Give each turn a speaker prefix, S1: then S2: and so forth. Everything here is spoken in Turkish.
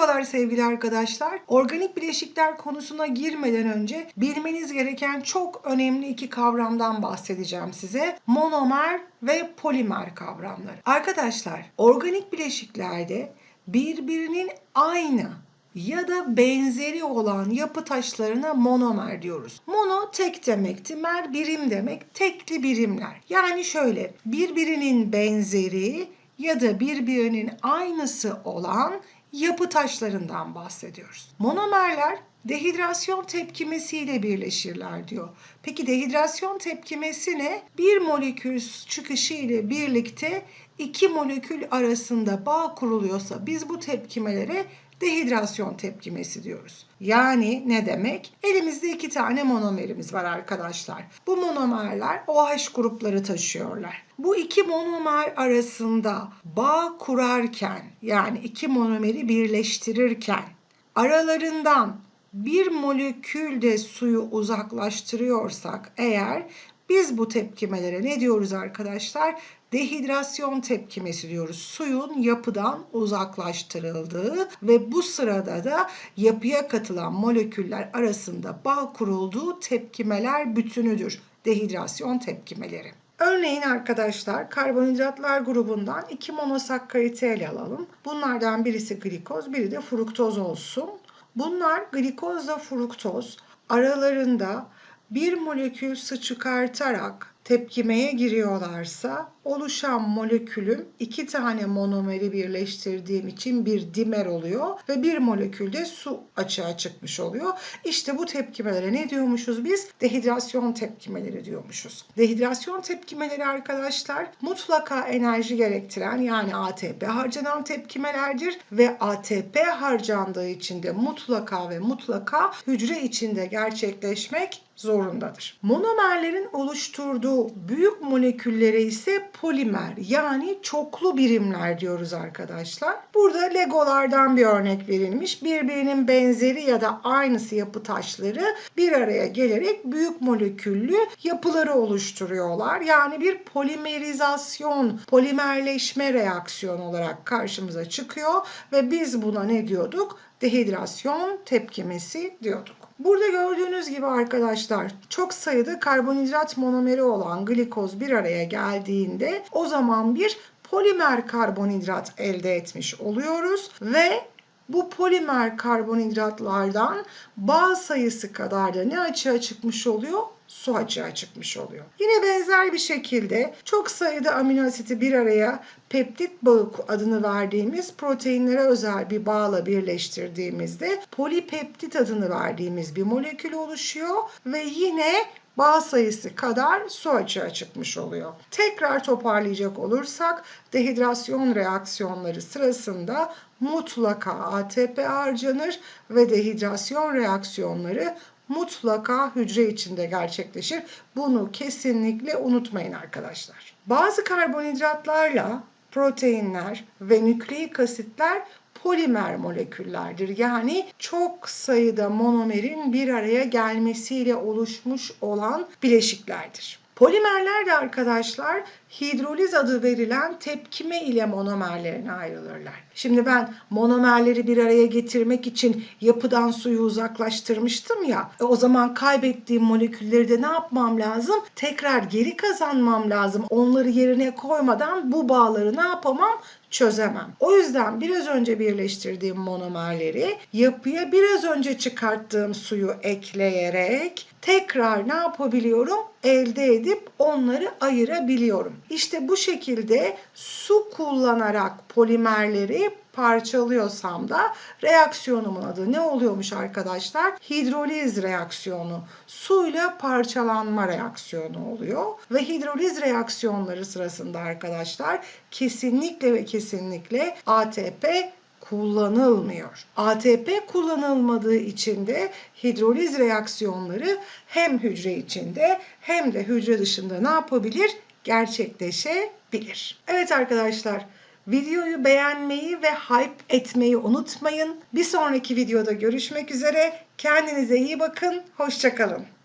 S1: Merhabalar sevgili arkadaşlar. Organik bileşikler konusuna girmeden önce bilmeniz gereken çok önemli iki kavramdan bahsedeceğim size. Monomer ve polimer kavramları. Arkadaşlar, organik bileşiklerde birbirinin aynı ya da benzeri olan yapı taşlarına monomer diyoruz. Mono tek demekti, mer birim demek, tekli birimler. Yani şöyle, birbirinin benzeri ya da birbirinin aynısı olan yapı taşlarından bahsediyoruz. Monomerler dehidrasyon tepkimesiyle birleşirler diyor. Peki dehidrasyon tepkimesi ne? Bir molekül çıkışı ile birlikte iki molekül arasında bağ kuruluyorsa biz bu tepkimelere dehidrasyon tepkimesi diyoruz. Yani ne demek? Elimizde iki tane monomerimiz var arkadaşlar. Bu monomerler OH grupları taşıyorlar. Bu iki monomer arasında bağ kurarken yani iki monomeri birleştirirken aralarından bir molekül de suyu uzaklaştırıyorsak eğer biz bu tepkimelere ne diyoruz arkadaşlar? Dehidrasyon tepkimesi diyoruz. Suyun yapıdan uzaklaştırıldığı ve bu sırada da yapıya katılan moleküller arasında bağ kurulduğu tepkimeler bütünüdür. Dehidrasyon tepkimeleri. Örneğin arkadaşlar karbonhidratlar grubundan iki monosakkariti ele alalım. Bunlardan birisi glikoz, biri de fruktoz olsun. Bunlar glikozla fruktoz aralarında bir molekül su çıkartarak tepkimeye giriyorlarsa oluşan molekülüm iki tane monomeri birleştirdiğim için bir dimer oluyor ve bir molekülde su açığa çıkmış oluyor. İşte bu tepkimelere ne diyormuşuz biz? Dehidrasyon tepkimeleri diyormuşuz. Dehidrasyon tepkimeleri arkadaşlar mutlaka enerji gerektiren yani ATP harcanan tepkimelerdir ve ATP harcandığı için de mutlaka ve mutlaka hücre içinde gerçekleşmek zorundadır. Monomerlerin oluşturduğu büyük moleküllere ise polimer yani çoklu birimler diyoruz arkadaşlar. Burada legolardan bir örnek verilmiş. Birbirinin benzeri ya da aynısı yapı taşları bir araya gelerek büyük moleküllü yapıları oluşturuyorlar. Yani bir polimerizasyon, polimerleşme reaksiyonu olarak karşımıza çıkıyor ve biz buna ne diyorduk? Dehidrasyon tepkimesi diyorduk. Burada gördüğünüz gibi arkadaşlar çok sayıda karbonhidrat monomeri olan glikoz bir araya geldiğinde o zaman bir polimer karbonhidrat elde etmiş oluyoruz ve bu polimer karbonhidratlardan bağ sayısı kadar da ne açığa çıkmış oluyor? Su açığa çıkmış oluyor. Yine benzer bir şekilde çok sayıda amino asiti bir araya peptit bağı adını verdiğimiz proteinlere özel bir bağla birleştirdiğimizde polipeptit adını verdiğimiz bir molekül oluşuyor ve yine bağ sayısı kadar su açığa çıkmış oluyor. Tekrar toparlayacak olursak dehidrasyon reaksiyonları sırasında mutlaka ATP harcanır ve dehidrasyon reaksiyonları mutlaka hücre içinde gerçekleşir. Bunu kesinlikle unutmayın arkadaşlar. Bazı karbonhidratlarla proteinler ve nükleik asitler polimer moleküllerdir. Yani çok sayıda monomerin bir araya gelmesiyle oluşmuş olan bileşiklerdir. Polimerler de arkadaşlar hidroliz adı verilen tepkime ile monomerlerine ayrılırlar. Şimdi ben monomerleri bir araya getirmek için yapıdan suyu uzaklaştırmıştım ya. E o zaman kaybettiğim molekülleri de ne yapmam lazım? Tekrar geri kazanmam lazım. Onları yerine koymadan bu bağları ne yapamam? çözemem. O yüzden biraz önce birleştirdiğim monomerleri yapıya biraz önce çıkarttığım suyu ekleyerek tekrar ne yapabiliyorum? Elde edip onları ayırabiliyorum. İşte bu şekilde su kullanarak polimerleri parçalıyorsam da reaksiyonumun adı ne oluyormuş arkadaşlar? Hidroliz reaksiyonu. Suyla parçalanma reaksiyonu oluyor. Ve hidroliz reaksiyonları sırasında arkadaşlar kesinlikle ve kesinlikle ATP kullanılmıyor. ATP kullanılmadığı için de hidroliz reaksiyonları hem hücre içinde hem de hücre dışında ne yapabilir? Gerçekleşebilir. Evet arkadaşlar Videoyu beğenmeyi ve hype etmeyi unutmayın. Bir sonraki videoda görüşmek üzere. Kendinize iyi bakın. Hoşçakalın.